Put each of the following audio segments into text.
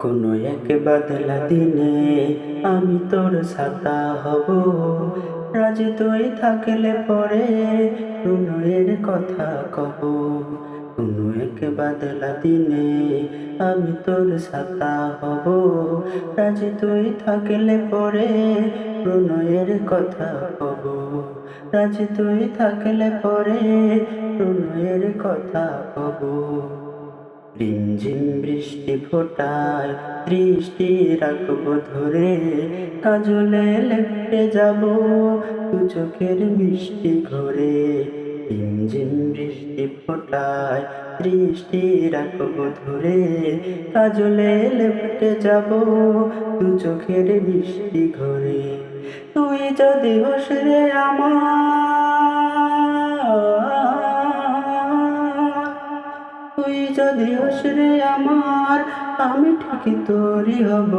কোনো এক বাদলা দিনে আমি তোর ছাতা হব। রাজি তুই থাকলে পরে প্রণয়ের কথা কব। কোনো এক বাদলা দিনে আমি তোর ছাতা হব। রাজি তুই থাকলে পরে প্রণয়ের কথা কব। রাজি তুই থাকলে পরে প্রণয়ের কথা কব। রিমঝিম বৃষ্টি ফোটায়, দৃষ্টি রাখব ধরে। কাজলে লেপটে যাব দু চোখের মিষ্টি ঘরে। রিমঝিম বৃষ্টি ফোটায়, দৃষ্টি রাখব ধরে। কাজলে লেপটে যাব দু চোখের মিষ্টি ঘরে। তুই যদি হোস রে আমার যদি হসরে আমার, আমি ঠিকই তোরই হব।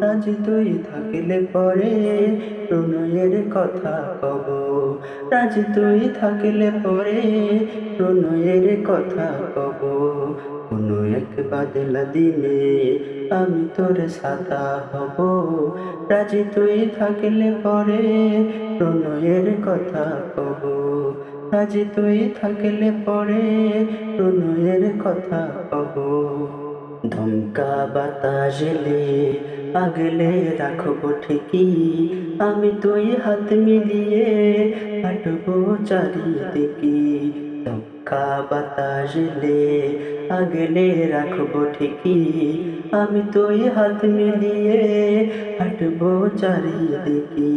রাজি তুই থাকিলে পরে প্রণয়ের কথা কব। রাজি তুই থাকিলে পরে প্রণয়ের কথা কব। কোনো এক বাদলা দিনে আমি তোর সাদা হব। রাজি তুই থাকিলে পরে প্রণয়ের কথা কব। আজি তুই থাকলে পরে প্রণয়ের কথা কব ধমকা বাতাস এলে আগলে রাখব ঠিকই। আমি তুই হাত মিলিয়ে হাঁটবো চারিদিকে। ধমকা বাতাস এলে আগলে রাখব ঠিকই। আমি তুই হাত মিলিয়ে হাঁটবো চারিদিকে।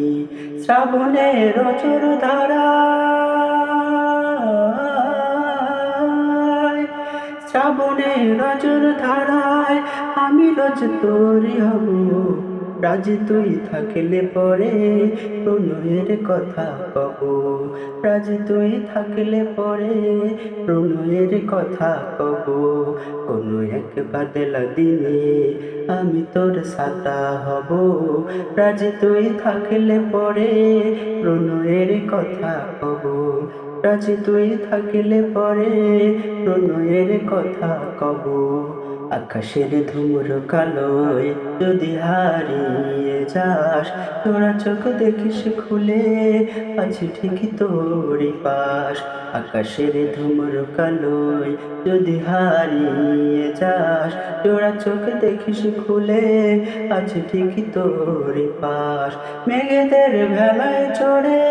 শ্রাবণের রচর ধারা শ্রাবণে রজর ধারায়, আমি রোজ তোরি হব। রাজি তুই থাকলে পরে প্রণয়ের কথা কব। রাজি তুই থাকলে পরে প্রণয়ের কথা কব। কোনো এক বাদলা দিনে আমি তোর সাতা হব। রাজি তুই থাকলে পরে প্রণয়ের কথা কব। রাজি তুই থাকিলে পরে প্রণয়ের কথা কব। আকাশের ধুমুর কালোয় যদি হারিয়ে যাস তোরা চোখ দেখিস খুলে আছি ঠিকই তোরই পাশ আকাশের ধুমুর কালোয় যদি হারিয়ে যাস তোরা চোখ দেখিস খুলে আছি ঠিকই তোরই পাশ মেঘেদের ভেলায় চড়ে।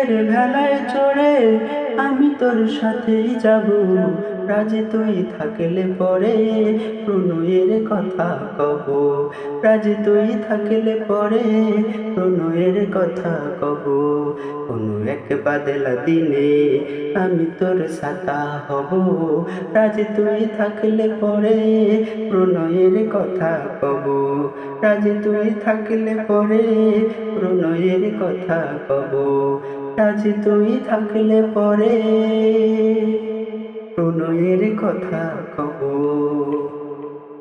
মেঘেদের ভেলায় চড়ে আমি তোর সাথেই যাব। রাজি তুই থাকলে পরে প্রণয়ের কথা কব। রাজি তুই থাকলে পরে প্রণয়ের কথা কব। কোনো এক বাদলা দিনে আমি তোর সাতা হব। রাজি তুই থাকলে পরে প্রণয়ের কথা কব। রাজি তুই থাকলে পরে প্রণয়ের কথা কব। রাজি তুই থাকলে পরে। প্রণয়ের কথা কব।